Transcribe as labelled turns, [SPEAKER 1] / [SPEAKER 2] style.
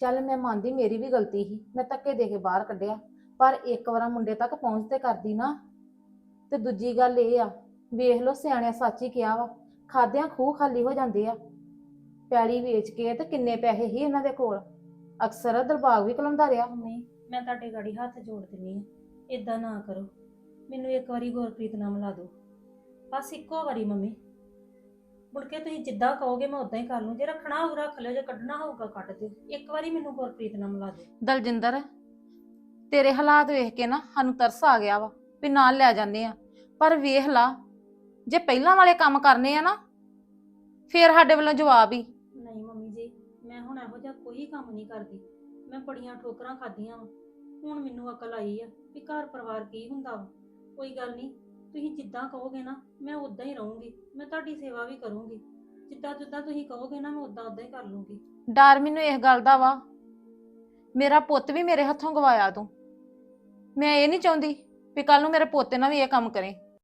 [SPEAKER 1] ਚੱਲ ਮੈਂ ਮੰਨਦੀ ਮੇਰੀ ਵੀ ਗਲਤੀ ਸੀ, ਮੈਂ ਧੱਕੇ ਦੇ ਕੇ ਬਾਹਰ ਕੱਢਿਆ, ਪਰ ਇੱਕ ਵਾਰ ਮੁੰਡੇ ਤੱਕ ਪਹੁੰਚ ਤੇ ਕਰਦੀ ਨਾ। ਤੇ ਦੂਜੀ ਗੱਲ ਇਹ ਆ, ਵੇਖ ਲਓ ਸਿਆਣਿਆਂ ਸੱਚ ਹੀ ਕਿਹਾ ਵਾ, ਖਾਦਿਆਂ ਖੂਹ ਖਾਲੀ ਹੋ ਜਾਂਦੇ ਆ। ਪੈਲੀ ਵੇਚ ਕੇ ਤੇ ਕਿੰਨੇ ਪੈਸੇ ਹੀ ਇਹਨਾਂ ਦੇ ਕੋਲ? ਅਕਸਰ ਦਰਬਾਗ ਵੀ ਕਲਾਉਂਦਾ ਰਿਹਾ।
[SPEAKER 2] ਨਹੀਂ ਮੈਂ ਤੁਹਾਡੇ ਗਾੜੀ ਹੱਥ ਜੋੜ ਦਿੰਨੀ ਆ ਇਦਾਂ ਨਾ ਕਰੋ। ਮੈਨੂੰ ਇੱਕ ਵਾਰੀ ਗੁਰਪ੍ਰੀਤ ਨਾਲ ਮਿਲਾ ਦਿਓ। ਬਸ ਇੱਕੋ ਵਾਰੀ ਮੰਮੀ। ਮੁੜ ਕੇ ਤੁਸੀਂ ਜਿੱਦਾਂ ਕਹੋਗੇ ਮੈਂ ਉਦਾਂ ਹੀ ਕਰ ਲੂੰ। ਜੇ ਰੱਖਣਾ ਹੋਊ ਰੱਖ ਲਿਓ ਜੇ ਕੱਢਣਾ ਹੋਊਗਾ ਕੱਢ ਦਿਓ। ਇੱਕ ਵਾਰੀ ਮੈਨੂੰ ਗੁਰਪ੍ਰੀਤ ਨਾਲ ਮਿਲਾ ਦਿਓ।
[SPEAKER 1] ਦਲਜਿੰਦਰ ਤੇਰੇ ਹਾਲਾਤ ਵੇਖ ਕੇ ਨਾ ਸਾਨੂੰ ਤਰਸ ਆ ਗਿਆ ਵਾ ਵੀ ਨਾਲ ਲੈ ਜਾਂਦੇ ਆ। ਪਰ ਵੇਖ ਲਾ ਜੇ ਪਹਿਲਾਂ ਵਾਲੇ ਕੰਮ ਕਰਨੇ ਆ ਨਾ ਫੇਰ ਸਾਡੇ ਵੱਲੋਂ ਜਵਾਬ ਹੀ।
[SPEAKER 2] ਨਹੀਂ ਮੰਮੀ ਜੀ ਮੈਂ ਹੁਣ ਇਹੋ ਜਿਹਾ ਕੋਈ ਕੰਮ ਨਹੀਂ ਕਰਦੀ। ਮੈਂ ਬੜੀਆਂ ਠੋਕਰਾਂ ਖਾਧੀਆਂ ਵਾ। ਹੁਣ ਮੈਨੂੰ ਅਕਲ ਆਈ ਆ ਵੀ ਘਰ ਪਰਿਵਾਰ ਕੀ ਹੁੰਦਾ ਵਾ। ਕੋਈ ਗੱਲ ਨਹੀਂ ਤੁਸੀਂ ਜਿੱਦਾਂ ਕਹੋਗੇ ਨਾ, ਮੈਂ ਉਦਾਂ ਹੀ ਰਹੂੰਗੀ, ਮੈਂ ਤੁਹਾਡੀ ਸੇਵਾ ਵੀ ਕਰੂੰਗੀ। ਜਿੱਦਾਂ ਜਿੱਦਾਂ ਤੁਸੀਂ ਕਹੋਗੇ ਨਾ, ਮੈਂ ਉਦਾਂ ਉਦਾਂ ਹੀ ਕਰ ਲੂੰਗੀ।
[SPEAKER 1] ਡਰ ਮੈਨੂੰ ਇਸ ਗੱਲ ਦਾ ਵਾ। ਮੇਰਾ ਪੁੱਤ ਵੀ ਮੇਰੇ ਹੱਥੋਂ ਗਵਾਇਆ ਤੂੰ। ਮੈਂ ਇਹ ਨਹੀਂ ਚਾਹੁੰਦੀ ਵੀ ਕੱਲ ਨੂੰ ਮੇਰੇ ਪੋਤੇ ਨਾਲ ਵੀ ਇਹ ਕੰਮ ਕਰੇ।